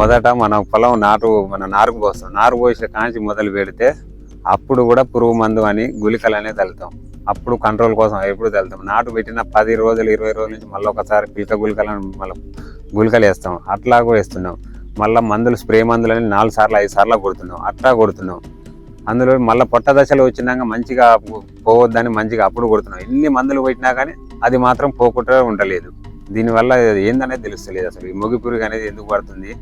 మొదట మన పొలం నాటు మన నారుకు పోస్తాం. నారు పోసిన కాంచి మొదలు పెడితే అప్పుడు కూడా పురుగు మందు అని గుళికలు అనేది తల్లుతాం అప్పుడు కంట్రోల్ కోసం ఎప్పుడు తల్లుతాం నాటు పెట్టిన పది రోజులు ఇరవై రోజుల నుంచి మళ్ళీ ఒకసారి పిలక గుళికలను మళ్ళీ గుళికలు వేస్తాం. అట్లా కూడా వేస్తున్నాం. మళ్ళీ మందులు స్ప్రే మందులు అని నాలుగు సార్లు ఐదు సార్లు కొడుతున్నాం. అట్లా కొడుతున్నాం. అందులో మళ్ళీ పొట్ట దశలో వచ్చినాక మంచిగా పోవద్దని మంచిగా అప్పుడు కొడుతున్నాం. ఎన్ని మందులు కొట్టినా కానీ అది మాత్రం పోకుండా ఉండలేదు. దీనివల్ల ఏందనేది తెలుస్తలేదు అసలు. ఈ మొగి పురుగు అనేది ఎందుకు పడుతుంది?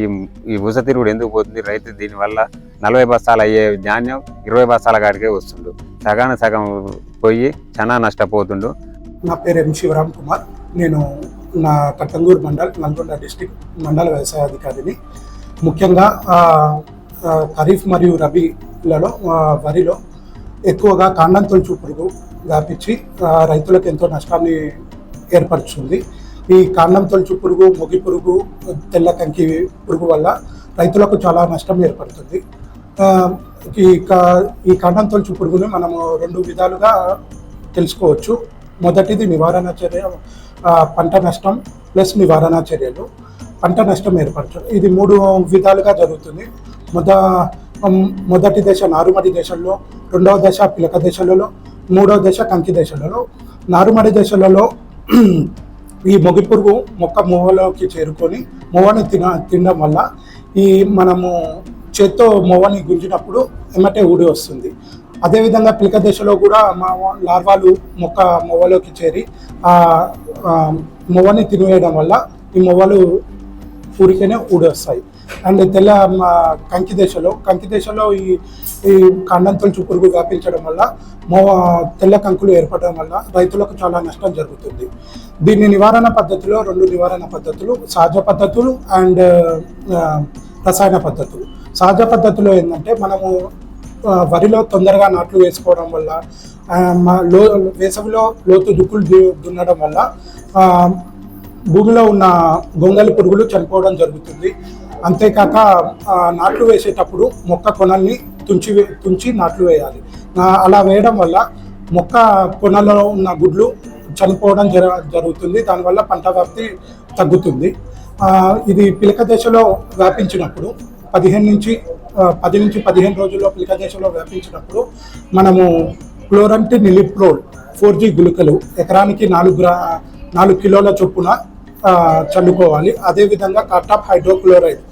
ఈ ఈ ఉస తిరుగుడు ఎందుకు పోతుంది? రైతు దీనివల్ల నలభై బస్తాలు అయ్యే ధాన్యం ఇరవై బస్తాల కాడికే వస్తుండు. సగాన సగం పోయి చాలా నష్టపోతుండు. నా పేరు ఎం శివరామ్ కుమార్. నేను నా కట్టంగూరు మండల్ నల్గొండ డిస్టిక్ మండల వ్యవసాయ అధికారిని. ముఖ్యంగా ఖరీఫ్ మరియు రబీలలో వరిలో ఎక్కువగా కాండంతో తొలుచు వ్యాపించి రైతులకు ఎంతో నష్టాన్ని ఏర్పరుచుంది. ఈ కాండం తొలచు పురుగు మొగి పురుగు తెల్ల కంకి పురుగు వల్ల రైతులకు చాలా నష్టం ఏర్పడుతుంది. ఈ కా- ఈ కాండం తొలచు పురుగుని మనము రెండు విధాలుగా తెలుసుకోవచ్చు. మొదటిది నివారణ చర్య పంట నష్టం ప్లస్ నివారణ చర్యలు. పంట నష్టం ఏర్పరచడం. ఇది మూడు విధాలుగా జరుగుతుంది. మొద మొదటి దశ నారుమడి దశల్లో రెండవ దశ పిలక దశలలో మూడవ దశ కంకి దశలలో. నారుమడి దశలలో ఈ మొగి పురుగు మొక్క మొవ్వలోకి చేరుకొని మొవ్వని తిన తినడం వల్ల ఈ మనము చేత్తో మొవ్వని గుంజినప్పుడు ఎమ్మటే ఊడి వస్తుంది. అదేవిధంగా పిలక దశలో కూడా మా లార్వాలు మొక్క మొవ్వలోకి చేరి ఆ మొవ్వని తినివేయడం వల్ల ఈ మొవ్వలు ఊరికేనే ఊడి వస్తాయి. అండ్ తెల్ల మా కంకి దశలో కంకి దశలో ఈ ఈ కాండం తొలుచు పురుగు వ్యాపించడం వల్ల మో తెల్ల కంకులు ఏర్పడడం వల్ల రైతులకు చాలా నష్టం జరుగుతుంది. దీని నివారణ పద్ధతిలో రెండు నివారణ పద్ధతులు సహజ పద్ధతులు అండ్ రసాయన పద్ధతులు. సహజ పద్ధతిలో ఏంటంటే మనము వరిలో తొందరగా నాట్లు వేసుకోవడం వల్ల లో వేసవిలో లోతు దుక్కులు దున్నడం వల్ల భూమిలో ఉన్న గొంగలి పురుగులు చనిపోవడం జరుగుతుంది. అంతేకాక నాట్లు వేసేటప్పుడు మొక్క కొనల్ని తుంచి వే- తుంచి నాట్లు వేయాలి. అలా వేయడం వల్ల మొక్క కొనలో ఉన్న గుడ్లు చనిపోవడం జర జరుగుతుంది. దానివల్ల పంట వ్యాప్తి తగ్గుతుంది. ఇది పిలక దశలో వ్యాపించినప్పుడు పదిహేను నుంచి పది నుంచి పదిహేను రోజుల్లో పిలక దశలో వ్యాపించినప్పుడు మనము క్లోరంటి నిలిప్రోల్ ఫోర్ జీ గుళికలు ఎకరానికి నాలుగు గ్రా నాలుగు కిలోల చొప్పున చల్లుకోవాలి. అదేవిధంగా కటాప్ హైడ్రోక్లోరైడ్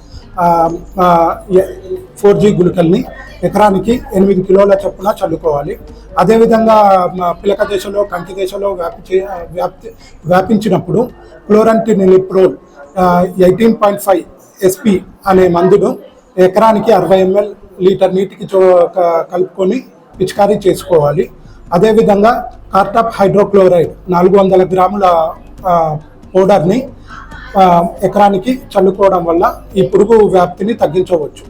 ఫోర్ జీ గుళికల్ని ఎకరానికి ఎనిమిది కిలోల చొప్పున చల్లుకోవాలి. అదేవిధంగా మా పిలక దేశంలో కంటి దేశంలో వ్యాపి చే- వ్యాప్తి వ్యాపించినప్పుడు chlorantraniliprole eighteen point five SP అనే మందును ఎకరానికి అరవై ఎంఎల్ లీటర్ నీటికి చో క- కలుపుకొని పిచికారీ చేసుకోవాలి. అదేవిధంగా కార్టాప్ హైడ్రోక్లోరైడ్ నాలుగు వందల గ్రాముల పౌడర్ని ఎకరానికి చల్లుకోవడం వల్ల ఈ పురుగు వ్యాప్తిని తగ్గించవచ్చు.